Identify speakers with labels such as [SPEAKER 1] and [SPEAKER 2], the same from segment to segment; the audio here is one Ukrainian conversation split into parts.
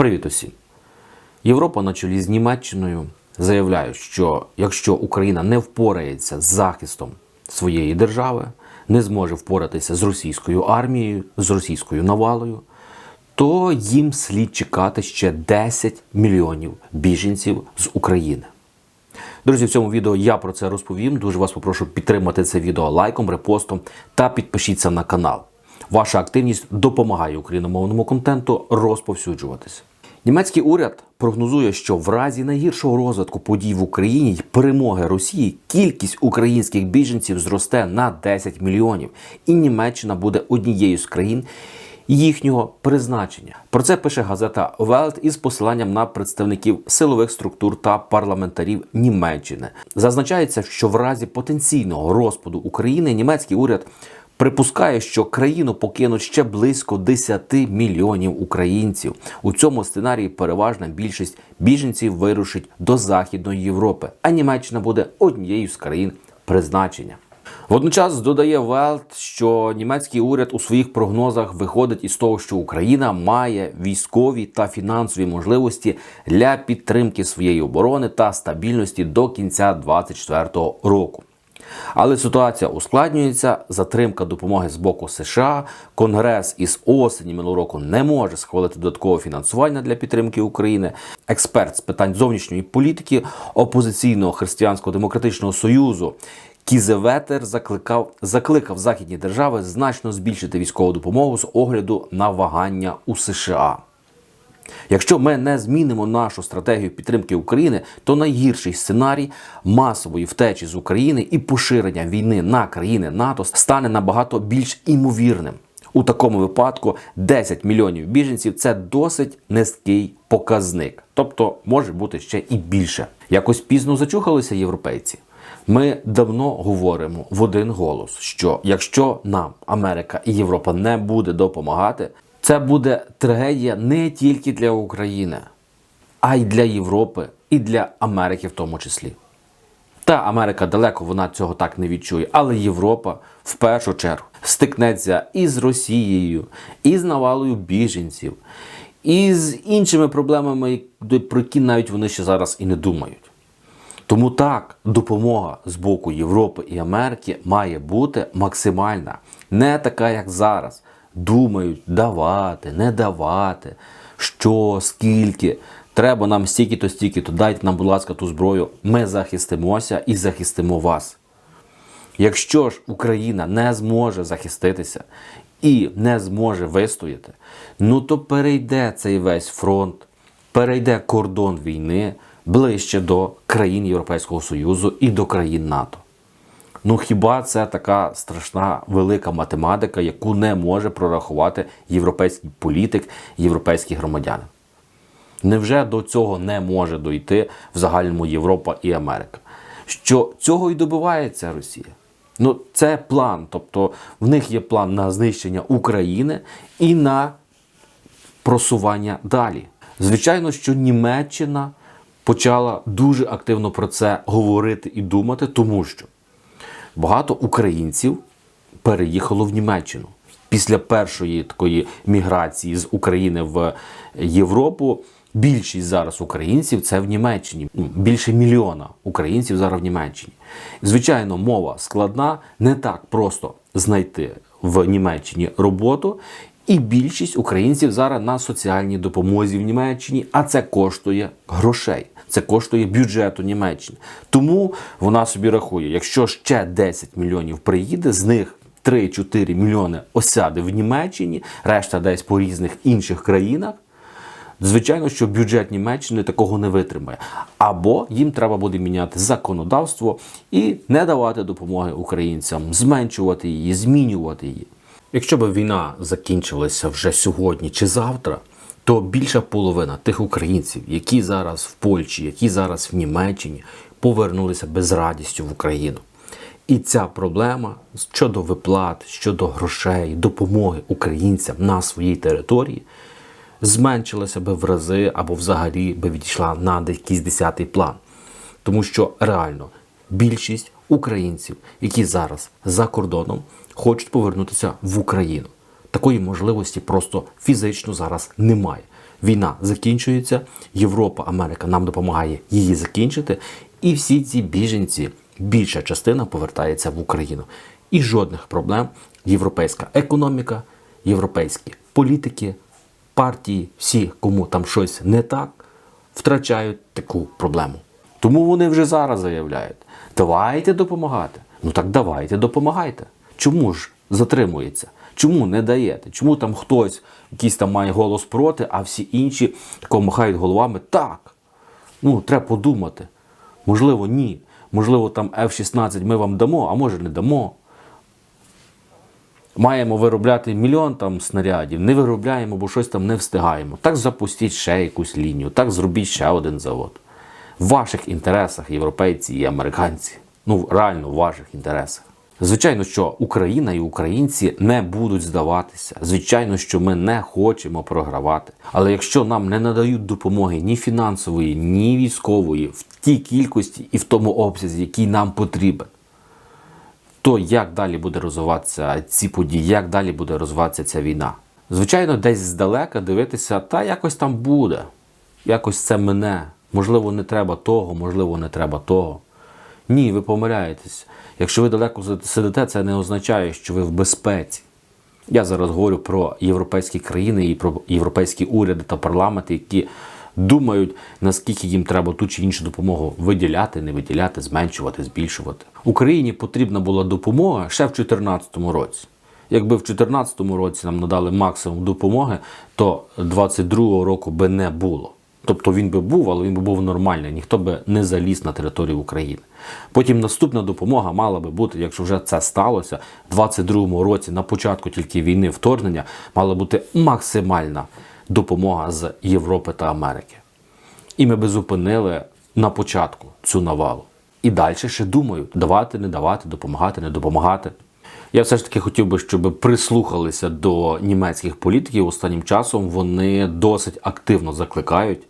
[SPEAKER 1] Привіт усім! Європа на чолі з Німеччиною заявляє, що якщо Україна не впорається з захистом своєї держави, не зможе впоратися з російською армією, з російською навалою, то їм слід чекати ще 10 мільйонів біженців з України. Друзі, в цьому відео я про це розповім. Дуже вас попрошу підтримати це відео лайком, репостом та підпишіться на канал. Ваша активність допомагає україномовному контенту розповсюджуватися. Німецький уряд прогнозує, що в разі найгіршого розвитку подій в Україні й перемоги Росії кількість українських біженців зросте на 10 мільйонів, і Німеччина буде однією з країн, їхнього призначення. Про це пише газета Welt із посиланням на представників силових структур та парламентарів Німеччини. Зазначається, що в разі потенційного розпаду України німецький уряд припускає, що країну покинуть ще близько 10 мільйонів українців. У цьому сценарії переважна більшість біженців вирушить до Західної Європи, а Німеччина буде однією з країн призначення. Водночас додає Велт, що німецький уряд у своїх прогнозах виходить із того, що Україна має військові та фінансові можливості для підтримки своєї оборони та стабільності до кінця 2024 року. Але ситуація ускладнюється. Затримка допомоги з боку США. Конгрес із осені минулого року не може схвалити додаткове фінансування для підтримки України. Експерт з питань зовнішньої політики опозиційного християнсько демократичного союзу. Кізеветер закликав закликав західні держави значно збільшити військову допомогу з огляду на вагання у США. Якщо ми не змінимо нашу стратегію підтримки України, то найгірший сценарій масової втечі з України і поширення війни на країни НАТО стане набагато більш імовірним. У такому випадку 10 мільйонів біженців це досить низький показник, тобто може бути ще і більше. Якось пізно зачухалися європейці. Ми давно говоримо в один голос, що якщо нам Америка і Європа не буде допомагати, це буде трагедія не тільки для України, а й для Європи, і для Америки в тому числі. Та Америка далеко вона цього так не відчує, але Європа в першу чергу стикнеться із Росією, із навалою біженців, і з іншими проблемами, про які навіть вони ще зараз і не думають. Тому так, допомога з боку Європи і Америки має бути максимальна, не така, як зараз. Думають давати, не давати, що, скільки. Треба нам стільки-то, стільки-то, дайте нам, будь ласка, ту зброю. Ми захистимося і захистимо вас. Якщо ж Україна не зможе захиститися і не зможе вистояти, ну то перейде цей весь фронт, перейде кордон війни ближче до країн Європейського Союзу і до країн НАТО. Ну хіба це така страшна велика математика, яку не може прорахувати європейський політик, європейські громадяни? Невже до цього не може дойти в загальному Європа і Америка? Що цього і добивається Росія? Ну, це план. Тобто в них є план на знищення України і на просування далі. Звичайно, що Німеччина почала дуже активно про це говорити і думати, тому що багато українців переїхало в Німеччину. Після першої такої міграції з України в Європу більшість зараз українців це в Німеччині. Ну, Більше мільйона українців зараз в Німеччині. Звичайно, мова складна, не так просто знайти в Німеччині роботу. І більшість українців зараз на соціальній допомозі в Німеччині, а це коштує грошей. Це коштує бюджету Німеччини. Тому вона собі рахує, якщо ще 10 мільйонів приїде, з них 3-4 мільйони осяде в Німеччині, решта десь по різних інших країнах. Звичайно, що бюджет Німеччини такого не витримає. Або їм треба буде міняти законодавство і не давати допомоги українцям, зменшувати її, змінювати її. Якщо б війна закінчилася вже сьогодні чи завтра, то більша половина тих українців, які зараз в Польщі, які зараз в Німеччині, повернулися без радістю в Україну. І ця проблема щодо виплат, щодо грошей, допомоги українцям на своїй території зменшилася би в рази або взагалі би відійшла на якийсь десятий план. Тому що реально більшість українців, які зараз за кордоном, хочуть повернутися в Україну. Такої можливості просто фізично зараз немає. Війна закінчується, Європа, Америка нам допомагає її закінчити, і всі ці біженці, більша частина повертається в Україну. І жодних проблем. Європейська економіка, європейські політики, партії, всі, кому там щось не так, втрачають таку проблему. Тому вони вже зараз заявляють: давайте допомагати. Ну так давайте допомагайте. Чому ж затримується? Чому не даєте? Чому там хтось якийсь там має голос проти, а всі інші тако махають головами? Так. Ну, треба подумати. Можливо, ні. Можливо, там F-16 ми вам дамо, а може не дамо. Маємо виробляти мільйон там снарядів, не виробляємо, бо щось там не встигаємо. Так запустіть ще якусь лінію, так зробіть ще один завод. В ваших інтересах, європейці і американці. Ну, реально в ваших інтересах. Звичайно, що Україна і українці не будуть здаватися. Звичайно, що ми не хочемо програвати. Але якщо нам не надають допомоги ні фінансової, ні військової в тій кількості і в тому обсязі, який нам потрібен, то як далі буде розвиватися ці події, як далі буде розвиватися ця війна? Звичайно, десь здалека дивитися, та якось там буде, якось це мене. Можливо, не треба того, можливо, не треба того. Ні, ви помиляєтесь. Якщо ви далеко сидите, це не означає, що ви в безпеці. Я зараз говорю про європейські країни і про європейські уряди та парламенти, які думають, наскільки їм треба ту чи іншу допомогу виділяти, не виділяти, зменшувати, збільшувати. Україні потрібна була допомога ще в 2014 році. Якби в 2014 році нам надали максимум допомоги, то 2022 року би не було. Тобто він би був, але він би був нормальний, ніхто би не заліз на територію України. Потім наступна допомога мала би бути, якщо вже це сталося, в 22-му році, на початку тільки війни вторгнення, мала бути максимальна допомога з Європи та Америки. І ми би зупинили на початку цю навалу. І далі ще думаю, давати, не давати, допомагати, не допомагати. Я все ж таки хотів би, щоб прислухалися до німецьких політиків останнім часом. Вони досить активно закликають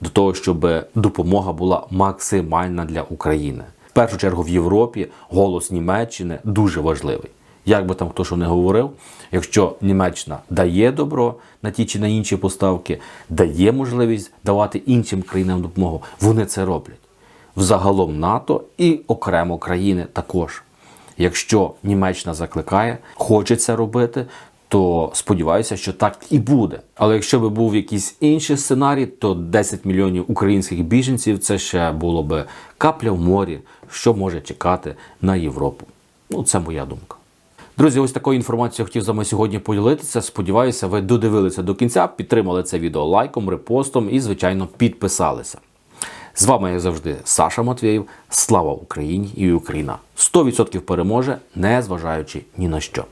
[SPEAKER 1] до того, щоб допомога була максимальна для України. В першу чергу в Європі голос Німеччини дуже важливий. Як би там хто що не говорив, якщо Німеччина дає добро на ті чи на інші поставки, дає можливість давати іншим країнам допомогу, вони це роблять. Взагалом НАТО і окремо країни також. Якщо Німеччина закликає, хоче це робити, то сподіваюся, що так і буде. Але якщо би був якийсь інший сценарій, то 10 мільйонів українських біженців це ще було би капля в морі, що може чекати на Європу. Ну, це моя думка. Друзі, ось такою інформацією хотів з вами сьогодні поділитися. Сподіваюся, ви додивилися до кінця, підтримали це відео лайком, репостом і, звичайно, підписалися. З вами, як завжди, Саша Матвєєв. Слава Україні і Україна! 100% переможе, не зважаючи ні на що.